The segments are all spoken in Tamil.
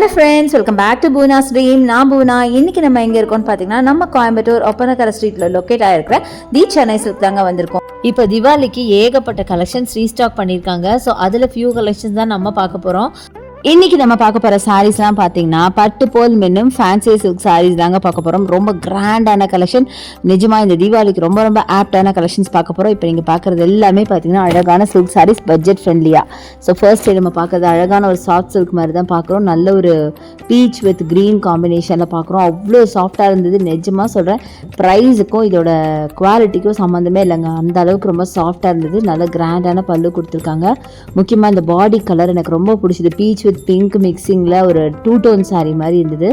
Hello friends welcome back to Poona stream நான் பூனா. இன்னைக்கு நம்ம எங்கே இருக்கோம்னு பார்த்தீங்கன்னா நம்ம கோயம்புத்தூர் ஒப்பனக்கரை ஸ்ட்ரீட்டில் லொக்கேட் ஆகிருக்கிற தி சென்னை சில்க் தாங்க வந்திருக்கோம். இப்போ திவாலிக்கு ஏகப்பட்ட கலெக்ஷன்ஸ் ரீஸ்டாக் பண்ணியிருக்காங்க. ஸோ அதில் ஃபியூ கலெக்ஷன்ஸ் தான் நம்ம பார்க்க போகிறோம் இன்னைக்கு நம்ம பார்க்க போகிற எல்லாம் பாத்தீங்கன்னா பட்டு போல் மின்னும் ஃபேன்சி சில்க் சாரீஸ் தாங்க பார்க்க போகிறோம் ரொம்ப கிராண்டான கலெக்ஷன் நிஜமா இந்த தீபாவளிக்கு ரொம்ப ரொம்ப ஆப்டான கலெக்ஷன்ஸ் பார்க்க போகிறோம் இப்போ நீங்கள் பாக்குறது எல்லாமே பார்த்தீங்கன்னா அழகான சில்க் சாரீஸ் பட்ஜெட் ஃப்ரெண்ட்லியாக ஸோ ஃபர்ஸ்ட் நம்ம பார்க்குறது அழகான ஒரு சாஃப்ட் சில்க் மாதிரி தான் பார்க்குறோம். நல்ல ஒரு பீச் வித் க்ரீன் காம்பினேஷனில் பார்க்குறோம். அவ்வளோ சாஃப்டாக இருந்தது. நிஜமாக சொல்கிறேன் ப்ரைஸுக்கும் இதோட குவாலிட்டிக்கும் சம்மந்தமே இல்லைங்க. அந்த அளவுக்கு ரொம்ப சாஃப்டாக இருந்தது. நல்ல கிராண்டான பல்லு கொடுத்துருக்காங்க. முக்கியமாக இந்த பாடி கலர் எனக்கு ரொம்ப பிடிச்சது. பீச் வித் பிங்க் மிக்சிங்கில் ஒரு டூ டோன் saree மாதிரி இருந்தது.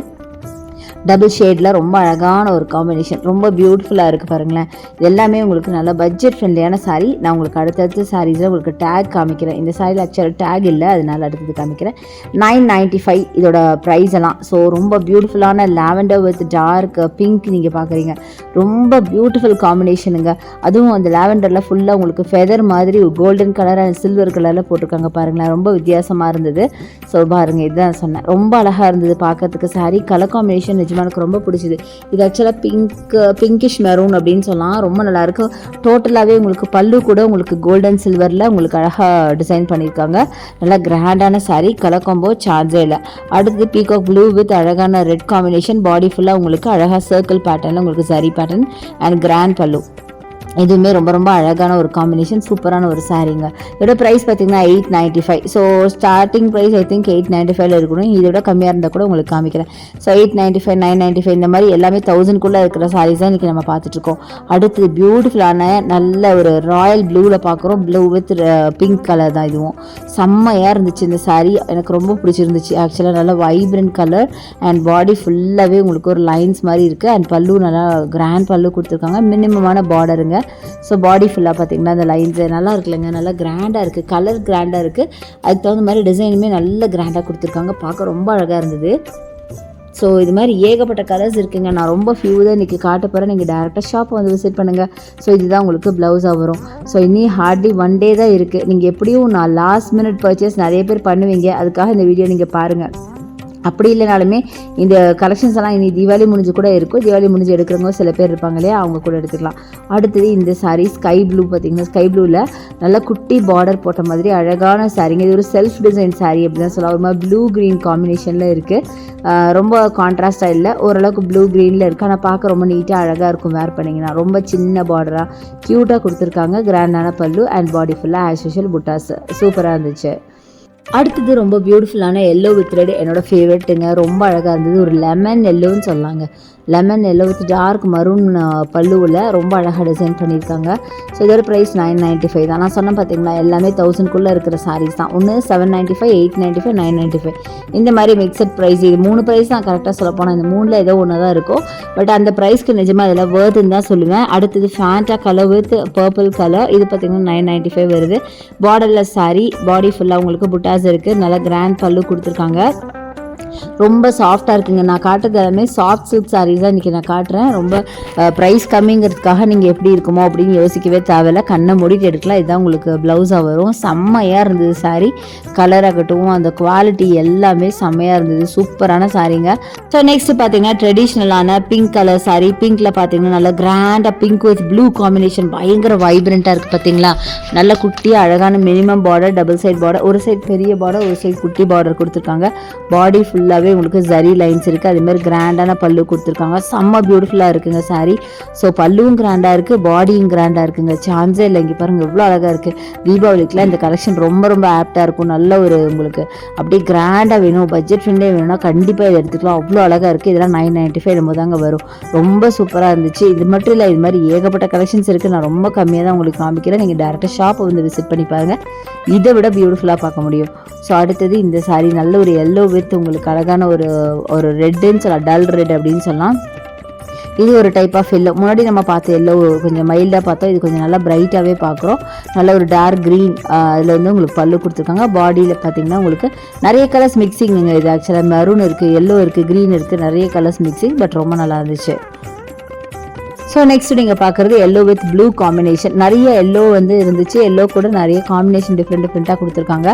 டபுள் ஷேடில் ரொம்ப அழகான ஒரு காம்பினேஷன் ரொம்ப பியூட்டிஃபுல்லாக இருக்குது பாருங்களேன். இது எல்லாமே உங்களுக்கு நல்ல பட்ஜெட் ஃப்ரெண்ட்லியான saree. நான் உங்களுக்கு அடுத்தடுத்த சாரீஸில் உங்களுக்கு டேக் காமிக்கிறேன். இந்த சாரியில் ஆக்சுவலாக டேக் இல்லை. அதனால் அடுத்தது காமிக்கிறேன். நைன் நைன்ட்டி ஃபைவ் இதோட ப்ரைஸ் எல்லாம். ஸோ ரொம்ப பியூட்டிஃபுல்லான லாவெண்டர் வித் டார்க் பிங்க் நீங்கள் பார்க்குறீங்க ரொம்ப பியூட்டிஃபுல் காம்பினேஷனுங்க அதுவும் அந்த லாவெண்டரில் ஃபுல்லாக உங்களுக்கு ஃபெதர் மாதிரி கோல்டன் கலர் அண்ட் சில்வர் கலரில் போட்டிருக்காங்க பாருங்களேன். ரொம்ப வித்தியாசமாக இருந்தது. ஸோ பாருங்க இதுதான் சொன்னேன். ரொம்ப அழகாக இருந்தது பார்க்கறதுக்கு. Saree கலர் காம்பினேஷன் நிஜமாக எனக்கு ரொம்ப பிடிச்சிது. இது ஆக்சுவலாக பிங்க் பிங்கிஷ் மெரூன் அப்படின்னு சொல்லலாம். ரொம்ப நல்லாயிருக்கு டோட்டலாகவே உங்களுக்கு பல்லு கூட உங்களுக்கு கோல்டன் சில்வரில் உங்களுக்கு அழகாக டிசைன் பண்ணியிருக்காங்க. நல்லா கிராண்டான saree கலர் காம்போ சார்ஜே இல்லை. அடுத்தது பீகாக் ப்ளூ வித் அழகான ரெட் காம்பினேஷன் பாடி ஃபுல்லாக உங்களுக்கு அழகாக சர்க்கிள் பேட்டர்னில் உங்களுக்கு சரி பேட்டர்ன் அண்ட் கிராண்ட் பல்லு. இதுவுமே ரொம்ப ரொம்ப அழகான ஒரு காம்பினேஷன் சூப்பரான ஒரு சாரீங்க இதோட ப்ரைஸ் பார்த்தீங்கன்னா eight ninety five so starting price I think eight ninety ஃபைவ்ல இருக்கணும். இதோட கம்மியாக இருந்தால் கூட உங்களுக்கு காமிக்கிறேன். So eight ninety five nine ninety five இந்த மாதிரி எல்லாமே தௌசண்ட்குள்ளே இருக்கிற சாரீஸ் தான் இன்றைக்கி நம்ம பார்த்துட்ருக்கோம். அடுத்து பியூட்டிஃபுல்லான நல்ல ஒரு ராயல் ப்ளூவில் பார்க்குறோம். ப்ளூ வித் பிங்க் கலர் தான் இதுவும். செம்மையாக இருந்துச்சு இந்த சாரீ எனக்கு ரொம்ப பிடிச்சிருந்துச்சு. ஆக்சுவலாக நல்லா வைப்ரண்ட் கலர் அண்ட் பாடி ஃபுல்லாகவே உங்களுக்கு ஒரு லைன்ஸ் மாதிரி இருக்குது அண்ட் பல்லு நல்லா கிராண்ட் பல்லு கொடுத்துருக்காங்க. மினிமமான பார்டருங்க ஸோ பாடி ஃபுல்லாக பார்த்தீங்கன்னா அந்த லைன்ஸு நல்லா இருக்குல்லங்க. நல்லா கிராண்டாக இருக்குது கலர் கிராண்டாக இருக்குது அதுக்கு தகுந்த மாதிரி டிசைனுமே நல்ல கிராண்டாக கொடுத்துருக்காங்க. பார்க்க ரொம்ப அழகாக இருந்தது. ஸோ இது மாதிரி ஏகப்பட்ட கலர்ஸ் இருக்குங்க. நான் ரொம்ப ஃபியூ தான் இன்றைக்கி காட்ட போகிறேன் நீங்கள் டேரெக்டாக ஷாப்பை வந்து விசிட் பண்ணுங்கள் ஸோ இதுதான் உங்களுக்கு ப்ளவுஸாக வரும். ஸோ இனி ஹார்ட்லி ஒன் டே தான் இருக்குது நீங்கள் எப்படியும் நான் லாஸ்ட் மினிட் பர்ச்சேஸ் நிறைய பேர் பண்ணுவீங்க. அதுக்காக இந்த வீடியோ நீங்கள் பாருங்கள் அப்படி இல்லைனாலுமே இந்த கலெக்ஷன்ஸ் எல்லாம் இனி தீபாவளி முடிஞ்சு கூட இருக்கும். தீபாவளி முடிஞ்சு எடுக்கிறவங்க சில பேர் இருப்பாங்க இல்லையா? அவங்க கூட எடுத்துக்கலாம். அடுத்தது இந்த சாரீ ஸ்கை ப்ளூ பார்த்தீங்கன்னா ஸ்கை ப்ளூவில் நல்லா குட்டி பார்டர் போட்ட மாதிரி அழகான சாரீங்க இது ஒரு செல்ஃப் டிசைன் சாரீ அப்படின்னு சொல்லலாம். ஒரு மாதிரி ப்ளூ க்ரீன் காம்பினேஷனில் இருக்குது ரொம்ப கான்ட்ராஸ்டாக இல்லை. ஓரளவுக்கு ப்ளூ க்ரீனில் இருக்குது ஆனால் பார்க்க ரொம்ப நீட்டாக அழகாக இருக்கும் வேர் பண்ணிங்கன்னா. ரொம்ப சின்ன பார்டராக க்யூட்டாக கொடுத்துருக்காங்க. கிராண்டான பல்லு அண்ட் பாடி ஃபுல்லாக ஆஸ் யூஷுவல் புட்டாஸ் சூப்பராக இருந்துச்சு. அடுத்தது ரொம்ப பியூட்டிஃபுல்லான எல்லோ வித் ரெட் என்னோட ஃபேவரெட்டுங்க ரொம்ப அழகாக இருந்தது. ஒரு லெமன் எல்லோன்னு சொல்லாங்க lemon yellow with dark maroon பல்லுவில் ரொம்ப அழகாக டிசைன் பண்ணியிருக்காங்க. ஸோ இதோட ப்ரைஸ் நைன் நைன்ட்டி ஃபைவ் தான். நான் சொன்னேன் பார்த்தீங்களா எல்லாமே தௌசண்ட்குள்ளே இருக்கிற சாரீஸ் தான். ஒன்று seven ninety five eight ninety five nine ninety five இந்த மாதிரி மிக்சட் ப்ரைஸ் இது மூணு ப்ரைஸ் தான் கரெக்டாக சொல்ல போனால் இந்த மூணில் ஏதோ ஒன்று தான் இருக்கும். பட் அந்த ப்ரைஸ்க்கு நிஜமாக இதில் வேர்த்துன்னு தான் சொல்லுவேன். அடுத்தது Fanta colour with purple colour இது பார்த்தீங்கன்னா நைன் நைன்ட்டி ஃபைவ் வருது. பார்டரில் saree பாடி ஃபுல்லாக உங்களுக்கு புட்டாஸ் இருக்குது நல்லா கிராண்ட் பல்லு கொடுத்துருக்காங்க. ரொம்ப சாஃப்டாக இருக்குங்க. நான் காட்டுறது எல்லாமே சாஃப்ட் சில்க் சாரீஸ் தான் இன்றைக்கி நான் காட்டுறேன். ரொம்ப ப்ரைஸ் கம்மிங்கிறதுக்காக நீங்கள் எப்படி இருக்குமோ அப்படின்னு யோசிக்கவே தேவையில்ல. கண்ணை மூடிட்டு எடுக்கலாம். இதுதான் உங்களுக்கு ப்ளவுஸாக வரும். செம்மையாக இருந்தது saree. கலர் ஆகட்டும் அந்த குவாலிட்டி எல்லாமே செம்மையாக இருந்தது. சூப்பரான சாரீங்க ஸோ நெக்ஸ்ட் பார்த்தீங்கன்னா ட்ரெடிஷ்னலான பிங்க் கலர் சாரீ பிங்க்கில் பார்த்தீங்கன்னா நல்லா கிராண்டாக பிங்க் வித் ப்ளூ காம்பினேஷன் பயங்கர வைப்ரண்ட்டாக இருக்குது பார்த்தீங்களா? நல்ல குட்டி அழகான minimum border double side border ஒரு சைட் பெரிய பார்டர் ஒரு சைட் குட்டி பார்டர் கொடுத்துருக்காங்க. பாடி ஃபுல்லாகவே உங்களுக்கு ஜரி லைன்ஸ் இருக்குது அதேமாதிரி கிராண்டான பல்லு கொடுத்துருக்காங்க. செம்ம பியூட்டிஃபுல்லாக இருக்குங்க சாரீ ஸோ பல்லுவும் கிராண்டாக இருக்குது பாடியும் கிராண்டாக இருக்குங்க. சான்ஸே இல்லை இங்கே பாருங்கள் எவ்வளோ அழகாக இருக்குது தீபாவளிக்குலாம் இந்த கலெக்ஷன் ரொம்ப ரொம்ப ஆப்டாக இருக்கும். நல்ல ஒரு உங்களுக்கு அப்படியே கிராண்டாக வேணும். பட்ஜெட் ஃப்ரெண்டே வேணும்னா கண்டிப்பாக இதை எடுத்துக்கலாம். அவ்வளோ அழகாக இருக்குது இதெல்லாம் நைன் நைன்ட்டி ஃபைவ் நம்ம தாங்க வரும். ரொம்ப சூப்பராக இருந்துச்சு. இது மட்டும் இல்லை இது மாதிரி ஏகப்பட்ட கலெக்ஷன்ஸ் இருக்குது நான் ரொம்ப கம்மியாக தான் உங்களுக்கு காமிக்கிறேன். நீங்கள் டேரெக்டாக ஷாப்பை வந்து விசிட் பண்ணி பாருங்கள் இதை விட பியூட்டிஃபுல்லாக பார்க்க முடியும். ஸோ அடுத்தது இந்த சாரீ நல்ல ஒரு எல்லோ வித் உங்களுக்கு அழகான ஒரு ஒரு ரெட்டுன்னு சொல்லலாம் டல் ரெட் அப்படின்னு சொல்லலாம். இது ஒரு டைப் ஆஃப் எல்லோ முன்னாடி நம்ம பார்த்த எல்லோ கொஞ்சம் மைல்டாக பார்த்தோம் இது கொஞ்சம் நல்லா பிரைட்டாகவே பார்க்குறோம். நல்ல ஒரு டார்க் க்ரீன் அதில் வந்து உங்களுக்கு பல்லு கொடுத்துருக்காங்க. பாடியில் பார்த்தீங்கன்னா உங்களுக்கு நிறைய கலர்ஸ் மிக்சிங் இது ஆக்சுவலாக மெரூன் இருக்குது எல்லோ இருக்குது க்ரீன் இருக்குது நிறைய கலர்ஸ் மிக்சிங் பட் ரொம்ப நல்லா இருந்துச்சு. ஸோ நெக்ஸ்ட் நீங்கள் பார்க்குறது எல்லோ வித் ப்ளூ காம்பினேஷன் நிறைய எல்லோ வந்து இருந்துச்சு. எல்லோ கூட நிறைய காம்பினேஷன் டிஃப்ரெண்ட் டிஃப்ரெண்ட்டாக கொடுத்துருக்காங்க.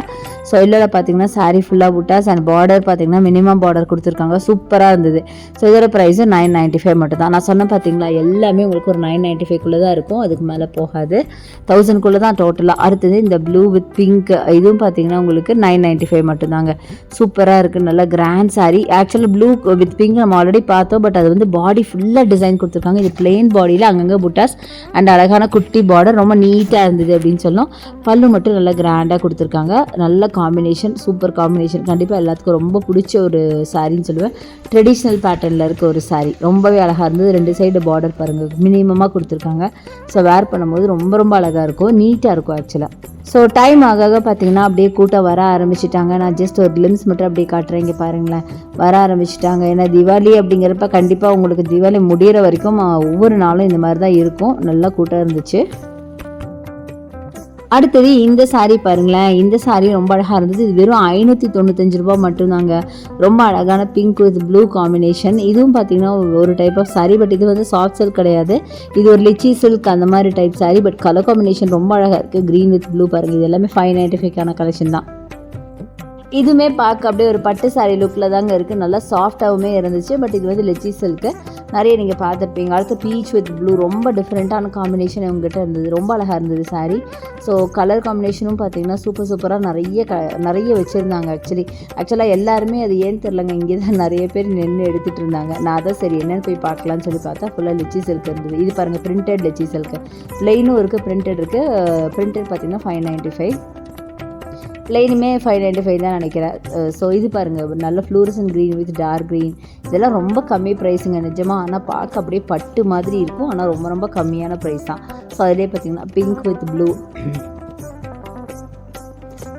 ஸோ எல்லோவில் பார்த்தீங்கன்னா சாரீ ஃபுல்லாக புட்டாஸ் அண்ட் பார்டர் பார்த்தீங்கன்னா மினிமம் பார்டர் கொடுத்துருக்காங்க. சூப்பராக இருந்தது. ஸோ இதோட ப்ரைஸும் நைன் நைன்ட்டி ஃபைவ் மட்டும் தான். நான் சொன்னேன் பார்த்தீங்களா எல்லாமே உங்களுக்கு ஒரு நைன் நைன்ட்டி ஃபைவ்க்குள்ளே தான் இருக்கும். அதுக்கு மேலே போகாது. தௌசண்ட்குள்ளே தான் டோட்டலாக அடுத்தது இந்த ப்ளூ வித் பிங்க் இதுவும் பார்த்தீங்கன்னா உங்களுக்கு நைன் நைன்ட்டி ஃபைவ் மட்டும்தாங்க சூப்பராக இருக்குது நல்லா grand saree. Actually blue with pink நம்ம ஆல்ரெடி பார்த்தோம். பட் அது வந்து பாடி ஃபுல்லாக டிசைன் கொடுத்துருக்காங்க. இது பிளெயின் பாடியில் அங்கங்கே புட்டாஸ். அண்ட் அழகான குட்டி பார்டர் ரொம்ப நீட்டாக இருந்தது அப்படின்னு சொன்னோம் பல்லு மட்டும் நல்லா கிராண்டாக கொடுத்துருக்காங்க. நல்ல காம்பினேஷன் சூப்பர் காம்பினேஷன் கண்டிப்பாக எல்லாத்துக்கும் ரொம்ப பிடிச்ச ஒரு சாரின்னு சொல்லுவேன். ட்ரெடிஷ்னல் பேட்டர்னில் இருக்க ஒரு சாரி ரொம்பவே அழகாக இருந்தது. ரெண்டு சைடு பார்டர் பாருங்கள் மினிமமாக கொடுத்துருக்காங்க. ஸோ வேர் பண்ணும்போது ரொம்ப ரொம்ப அழகாக இருக்கும். நீட்டாக இருக்கும் ஆக்சுவலாக ஸோ டைம் ஆக ஆக பார்த்தீங்கன்னா அப்படியே கூட்டம் வர ஆரம்பிச்சிட்டாங்க. நான் ஜஸ்ட் ஒரு கிளிம்ஸ் மட்டும் அப்படியே காட்டுறேன். இங்கே பாருங்களேன். வர ஆரம்பிச்சிட்டாங்க. ஏன்னா திவாலி அப்படிங்கிறப்ப கண்டிப்பாக உங்களுக்கு திவாலி முடிகிற வரைக்கும் ஒவ்வொரு நாளும் இந்த மாதிரி தான் இருக்கும். நல்லா கூட்டம் இருந்துச்சு. அடுத்தது இந்த சாரீ பாருங்களேன். இந்த சாரீ ரொம்ப அழகாக இருந்தது. இது வெறும் ஐநூற்றி தொண்ணூத்தஞ்சு ரூபா மட்டும்தாங்க. ரொம்ப அழகான பிங்க் வித் ப்ளூ காம்பினேஷன் இதுவும் பார்த்தீங்கன்னா ஒரு டைப் ஆஃப் சாரி பட் இது வந்து சாஃப்ட் சில்க் கிடையாது. இது ஒரு லிச்சி சில்க் அந்த மாதிரி type saree but colour combination ரொம்ப அழகாக இருக்குது க்ரீன் வித் ப்ளூ பாருங்கள் இது எல்லாமே ஃபைவ் நைன்ட்டி ஃபைவ்க்கான கலெக்ஷன் தான். இதுவுமே பார்க்க அப்படியே ஒரு பட்டு சாரி லுக்கில் தாங்க இருக்குது நல்லா சாஃப்டாகவுமே இருந்துச்சு. பட் இது வந்து லெச்சி சில்க்கு நிறைய நீங்கள் பார்த்துருப்பீங்க. அடுத்து பீச் வித் ப்ளூ ரொம்ப டிஃப்ரெண்ட்டான காம்பினேஷன் இவங்ககிட்ட இருந்தது. ரொம்ப அழகாக இருந்தது saree. ஸோ கலர் காம்பினேஷனும் பார்த்தீங்கன்னா சூப்பர் சூப்பராக நிறைய க நிறைய வச்சுருந்தாங்க ஆக்சுவலி ஆக்சுவலாக எல்லாருமே அது ஏன்னு தெரிலங்க இங்கே தான் நிறைய பேர் நின்று எடுத்துகிட்டு இருந்தாங்க. நான் தான் சரி என்னென்னு போய் பார்க்கலான்னு சொல்லி பார்த்தா ஃபுல்லாக லெச்சி சில்க் இருந்தது. இது பாருங்கள் பிரிண்டட் லெச்சி சில்க்கு ப்ளெயினும் இருக்குது பிரிண்டட் இருக்குது பிரிண்டட் பார்த்தீங்கன்னா ஃபைவ் நைன்ட்டி ஃபைவ் பிளெயினுமே ஃபைவ் நைன்ட்டி ஃபைவ் தான் நினைக்கிறேன். ஸோ இது பாருங்கள் ஒரு நல்ல fluorescent green with dark green இதெல்லாம் ரொம்ப கம்மி ப்ரைஸுங்க நிஜமாக ஆனால் பார்க்க அப்படியே பட்டு மாதிரி இருக்கும். ஆனால் ரொம்ப ரொம்ப கம்மியான ப்ரைஸ் தான். ஸோ அதிலே பார்த்தீங்கன்னா பிங்க் வித் ப்ளூ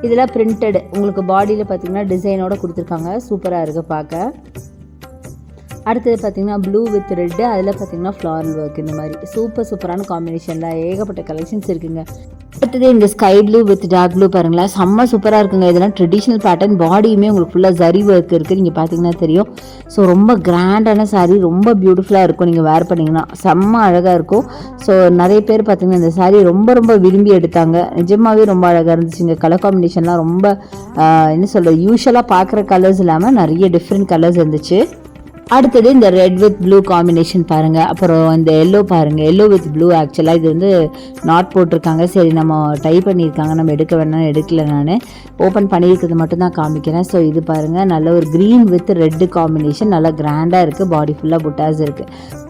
இதெல்லாம் பிரிண்டட் உங்களுக்கு பாடியில் பார்த்தீங்கன்னா டிசைனோட கொடுத்துருக்காங்க. சூப்பராக இருக்குது பார்க்க. அடுத்தது பார்த்தீங்கன்னா ப்ளூ வித் ரெட்டு அதில் பார்த்தீங்கன்னா ஃப்ளாரல் ஒர்க் இந்த மாதிரி. சூப்பர் சூப்பரான காம்பினேஷனில் ஏகப்பட்ட கலெக்ஷன்ஸ் இருக்குங்க. அடுத்தது இந்த sky blue with dark blue பாருங்களேன். செம்ம சூப்பராக இருக்குங்க. இதெல்லாம் ட்ரெடிஷ்னல் பேட்டர்ன் பாடியுமே உங்களுக்கு ஃபுல்லாக ஜரி ஒர்க் இருக்குது நீங்கள் பார்த்தீங்கன்னா தெரியும். ஸோ ரொம்ப கிராண்டான சாரீ ரொம்ப பியூட்டிஃபுல்லாக இருக்கும். நீங்கள் வேர் பண்ணிங்கன்னா செம்ம அழகாக இருக்கும். ஸோ நிறைய பேர் பார்த்தீங்கன்னா இந்த சாரீ ரொம்ப ரொம்ப விரும்பி எடுத்தாங்க. நிஜமாகவே ரொம்ப அழகாக இருந்துச்சுங்க கலர் காம்பினேஷன்லாம் ரொம்ப என்ன சொல்கிறது யூஸ்வலாக பார்க்குற கலர்ஸ் இல்லாமல் நிறைய டிஃப்ரெண்ட் கலர்ஸ் இருந்துச்சு. அடுத்தது இந்த ரெட் வித் ப்ளூ காம்பினேஷன் பாருங்கள் அப்புறம் இந்த எல்லோ பாருங்கள் எல்லோ வித் ப்ளூ ஆக்சுவலாக இது வந்து நாட் போட்டிருக்காங்க. சரி நம்ம டை பண்ணியிருக்காங்க. நம்ம எடுக்க வேணாம் எடுக்கல நான். ஓப்பன் பண்ணியிருக்கிறது மட்டும் தான் காமிக்கிறேன். ஸோ இது பாருங்கள் நல்ல ஒரு க்ரீன் வித் ரெட்டு காம்பினேஷன் நல்லா கிராண்டாக இருக்குது பாடி ஃபுல்லாக புட்டாஸ் இருக்குது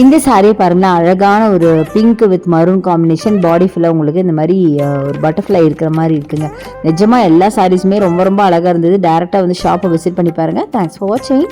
இந்த saree பாருங்களேன் அழகான ஒரு pink with maroon combination body ஃபுல்லாக உங்களுக்கு இந்த மாதிரி ஒரு பட்டர்ஃப்ளை இருக்கிற மாதிரி இருக்குங்க. நிஜமாக எல்லா சாரீஸுமே ரொம்ப ரொம்ப அழகாக இருந்தது. டேரெக்டாக வந்து ஷாப்பை விசிட் பண்ணி பாருங்கள் தேங்க்ஸ் ஃபார் வாட்சிங்